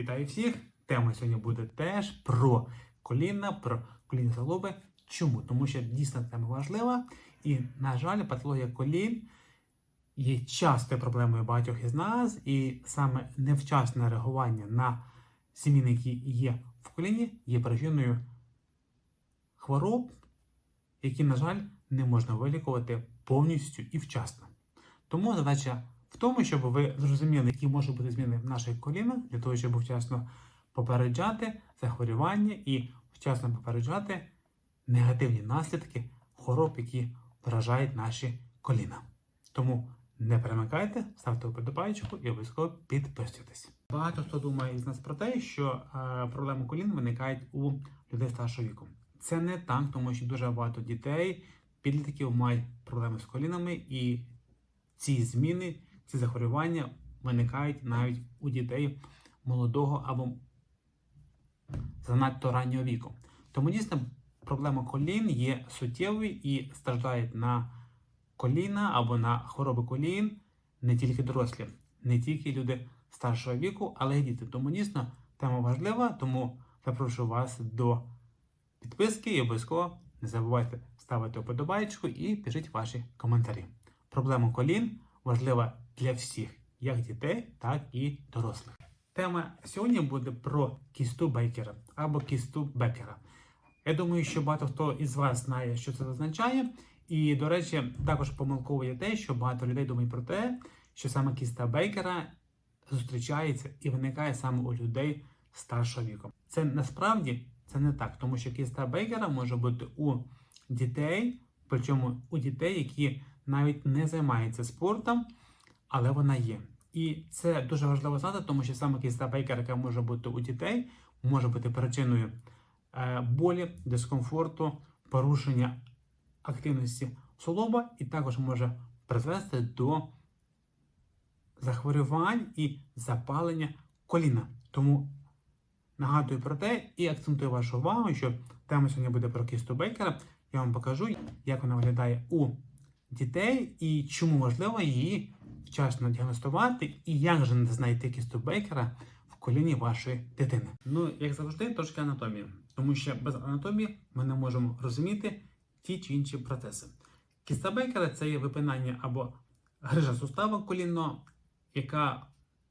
Вітаю всіх! Тема сьогодні буде теж про коліна, про колінні залоби. Чому? Тому що дійсно тема важлива, і, на жаль, патологія колін є частою проблемою багатьох із нас, і саме невчасне реагування на зміни, які є в коліні, є причиною хвороб, які, на жаль, не можна вилікувати повністю і вчасно. Тому задача в тому, щоб ви зрозуміли, які можуть бути зміни в наших колінах, для того, щоб вчасно попереджати захворювання і вчасно попереджати негативні наслідки хвороб, які вражають наші коліна. Тому не перемикайте, ставте вподобайку і обов'язково підписуйтесь. Багато хто думає із нас про те, що е, проблеми колін виникають у людей старшого віку. Це не так, тому що дуже багато дітей, підлітків мають проблеми з колінами, і ці зміни, ці захворювання виникають навіть у дітей молодого або занадто раннього віку. Тому дійсно проблема колін є суттєвою і страждають на коліна або на хвороби колін не тільки дорослі, не тільки люди старшого віку, але й діти. Тому дійсно тема важлива, тому запрошую вас до підписки і обов'язково не забувайте ставити вподобайку і пишіть ваші коментарі. Проблема колін важлива для всіх, як дітей, так і дорослих. Тема сьогодні буде про кісту Бейкера або кісту Бекера. Я думаю, що багато хто із вас знає, що це означає. І, до речі, також помилково є те, що багато людей думають про те, що саме кіста Бейкера зустрічається і виникає саме у людей старшого віку. Це насправді це не так, тому що кіста Бейкера може бути у дітей, причому у дітей, які навіть не займаються спортом, але вона є. І це дуже важливо знати, тому що саме кіста Бейкера, яка може бути у дітей, може бути причиною е, болі, дискомфорту, порушення активності солоба, і також може призвести до захворювань і запалення коліна. Тому нагадую про те і акцентую вашу увагу, що тема сьогодні буде про кісту Бейкера. Я вам покажу, як вона виглядає у дітей і чому важливо її вчасно діагностувати, і як же не знайти кісту Бейкера в коліні вашої дитини. Ну, як завжди, трошки анатомії, тому що без анатомії ми не можемо розуміти ті чи інші процеси. Кіста Бейкера це є випинання або грижа сустава колінного, яка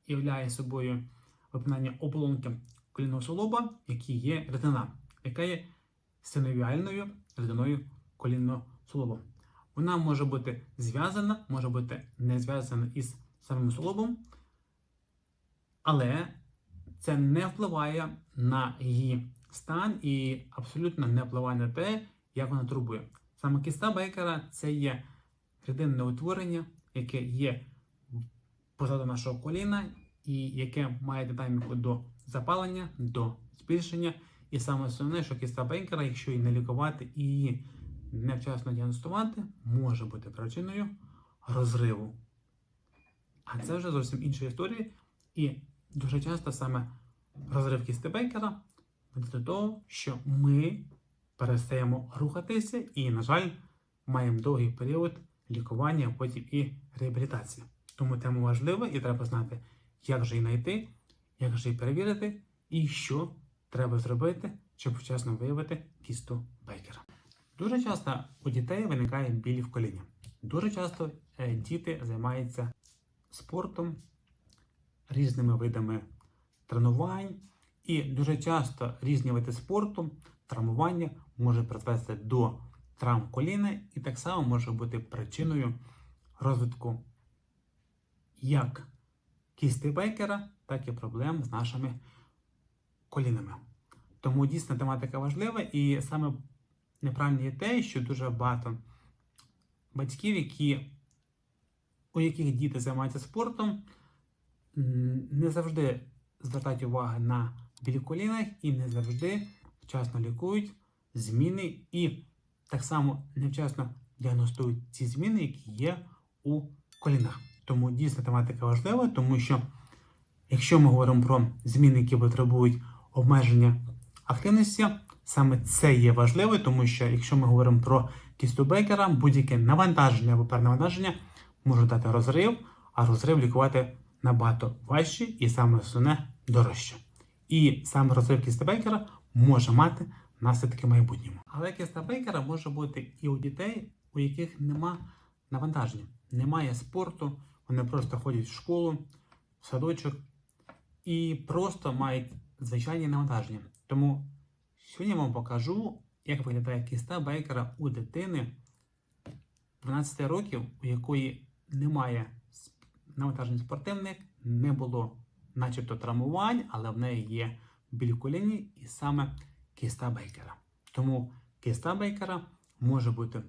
являє собою випинання оболонки колінного солоба, які є ретина, яка є синовіальною ретиною колінного солоба. Вона може бути зв'язана, може бути не зв'язана із самим солобом, але це не впливає на її стан і абсолютно не впливає на те, як вона турбує. Саме кіста Бейкера це є рідинне утворення, яке є позаду нашого коліна, і яке має динаміку до запалення, до збільшення. І саме основне, що кіста Бейкера, якщо її не лікувати і її невчасно діагностувати, може бути причиною розриву. А це вже зовсім інша історія. І дуже часто саме розрив кісти Бейкера веде до того, що ми перестаємо рухатися і, на жаль, маємо довгий період лікування, а потім і реабілітації. Тому тема важлива і треба знати, як же її знайти, як же її перевірити і що треба зробити, щоб вчасно виявити кісту Бейкера. Дуже часто у дітей виникає біль в коліні. Дуже часто е, діти займаються спортом, різними видами тренувань, і дуже часто різні види спорту, травмування може призвести до травм коліна і так само може бути причиною розвитку як кісти Бейкера, так і проблем з нашими колінами. Тому дійсно тематика важлива, і саме неправильно є те, що дуже багато батьків, які, у яких діти займаються спортом, не завжди звертають увагу на білі колінах і не завжди вчасно лікують зміни і так само невчасно діагностують ці зміни, які є у колінах. Тому дійсно тематика важлива, тому що якщо ми говоримо про зміни, які потребують обмеження активності, саме це є важливо, тому що якщо ми говоримо про кісту Бейкера, будь-яке навантаження або перенавантаження може дати розрив, а розрив лікувати набагато важче і саме основне дорожче. І саме розрив Бейкера може мати наслідки в майбутньому. Але кіста Бейкера може бути і у дітей, у яких нема навантаження, немає спорту, вони просто ходять в школу, в садочок і просто мають звичайні навантаження. Тому сьогодні я вам покажу, як виглядає кіста Бейкера у дитини 12 років, у якої немає навантажень спортивних, не було начебто травмувань, але в неї є біль коліні і саме кіста Бейкера. Тому кіста Бейкера може бути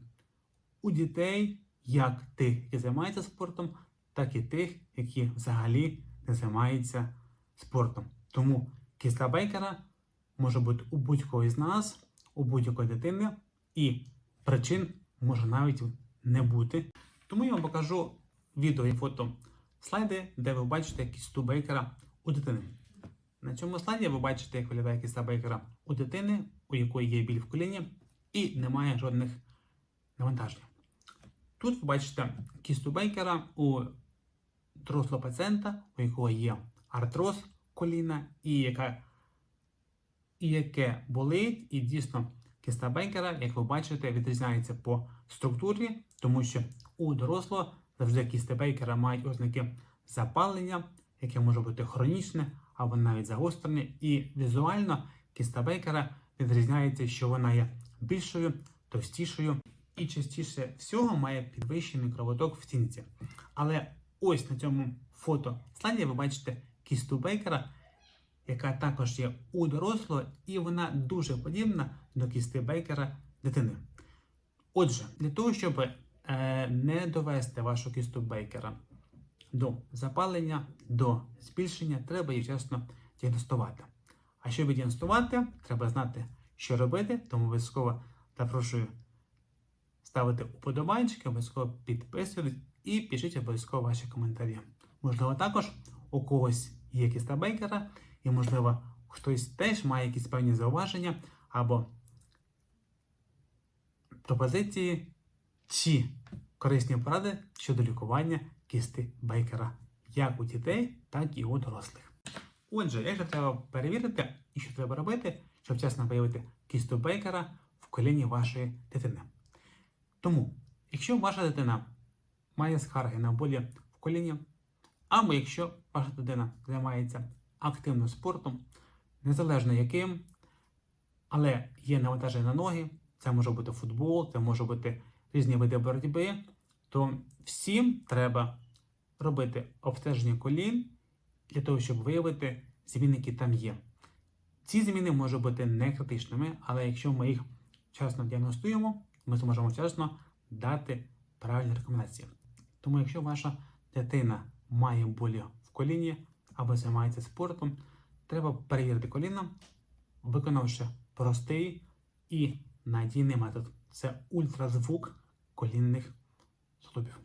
у дітей, як тих, які займаються спортом, так і тих, які взагалі не займаються спортом. Тому кіста Бейкера може бути у будь-кого із нас, у будь-якої дитини, і причин може навіть не бути. Тому я вам покажу відео і фото слайди, де ви бачите кісту Бейкера у дитини. На цьому слайді ви бачите, як виглядає кіста Бейкера у дитини, у якої є біль в коліні і немає жодних навантажень. Тут ви бачите кісту Бейкера у дорослого пацієнта, у якого є артроз коліна, і, яка, і яке болить, і дійсно кіста Бейкера, як ви бачите, відрізняється по структурі, тому що у дорослого завжди кісти Бейкера мають ознаки запалення, яке може бути хронічне або навіть загострене, і візуально кіста Бейкера відрізняється, що вона є більшою, товстішою і частіше всього має підвищений кровоток в стінці. Але ось на цьому фото слайді ви бачите кісту Бейкера, яка також є у дорослого, і вона дуже подібна до кісти Бейкера дитини. Отже, для того, щоб е, не довести вашу кісту Бейкера до запалення, до збільшення, треба її вчасно діагностувати. А щоб діагностувати, треба знати, що робити, тому обов'язково запрошую ставити уподобайчики, обов'язково підписуйтесь і пишіть обов'язково ваші коментарі. Можливо, також у когось є кіста Бейкера, і, можливо, хтось теж має якісь певні зауваження або пропозиції чи корисні поради щодо лікування кісти Бейкера як у дітей, так і у дорослих. Отже, як же треба перевірити і що треба робити, щоб вчасно виявити кісту Бейкера в коліні вашої дитини. Тому, якщо ваша дитина має скарги на болі в коліні, або якщо ваша дитина займається активним спортом, незалежно яким, але є навантаження на ноги, це може бути футбол, це може бути різні види боротьби, то всім треба робити обстеження колін для того, щоб виявити зміни, які там є. Ці зміни можуть бути не критичними, але якщо ми їх вчасно діагностуємо, ми зможемо вчасно дати правильні рекомендації. Тому, якщо ваша дитина має болі в коліні або займається спортом, треба перевірити коліна, виконавши простий і надійний метод це ультразвук колінних суглобів.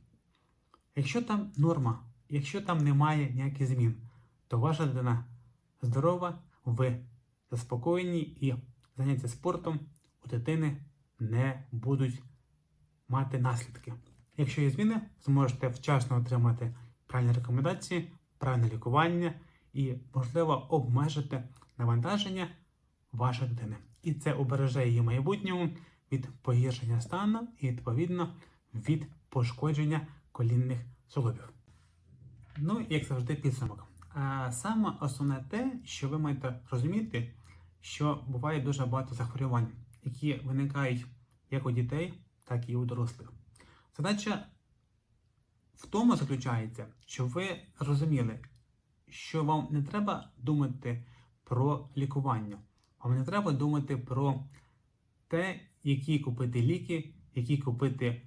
Якщо там норма, якщо там немає ніяких змін, то ваша дитина здорова, ви заспокоєні і заняття спортом у дитини не будуть мати наслідки. Якщо є зміни, зможете вчасно отримати правильні рекомендації, правильне лікування і, можливо, обмежити навантаження вашої дитини. І це убереже її майбутньому від погіршення стану і, відповідно, від пошкодження колінних суглобів. Ну, і, як завжди, підсумок. А саме основне те, що ви маєте розуміти, що буває дуже багато захворювань, які виникають як у дітей, так і у дорослих. Задача в тому заключається, щоб ви розуміли, що вам не треба думати про лікування, вам не треба думати про те, які купити ліки, які купити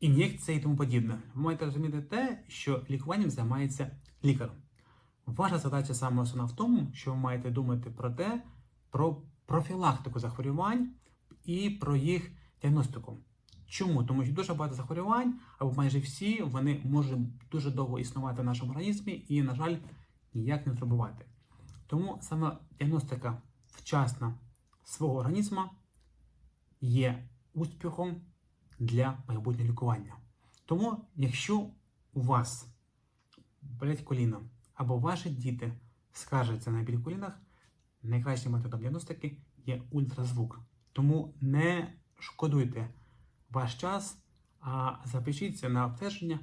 ін'єкції і тому подібне. Ви маєте розуміти те, що лікуванням займається лікар. Ваша задача саме основна в тому, що ви маєте думати про те, про профілактику захворювань і про їх діагностику. Чому? Тому що дуже багато захворювань, або майже всі, вони можуть дуже довго існувати в нашому організмі і, на жаль, ніяк не зробувати. Тому саме діагностика вчасна свого організму є успіхом для майбутнього лікування. Тому, якщо у вас болять коліна або ваші діти скаржаться на біль в колінах, найкращим методом діагностики є ультразвук. Тому не шкодуйте ваш час, а запишіться на обстеження,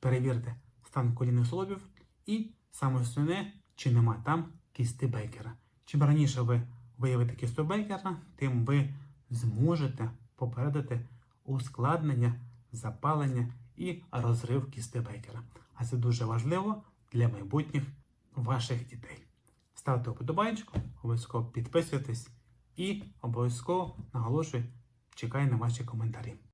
перевірте стан колінних суглобів і саме основне, чи нема там кісти Бейкера. Чим раніше ви виявите кісту Бейкера, тим ви зможете попередити ускладнення, запалення і розрив кісти Бейкера. А це дуже важливо для майбутніх ваших дітей. Ставте вподобайку, обов'язково підписуйтесь і обов'язково наголошую, чекаю на ваші коментарі.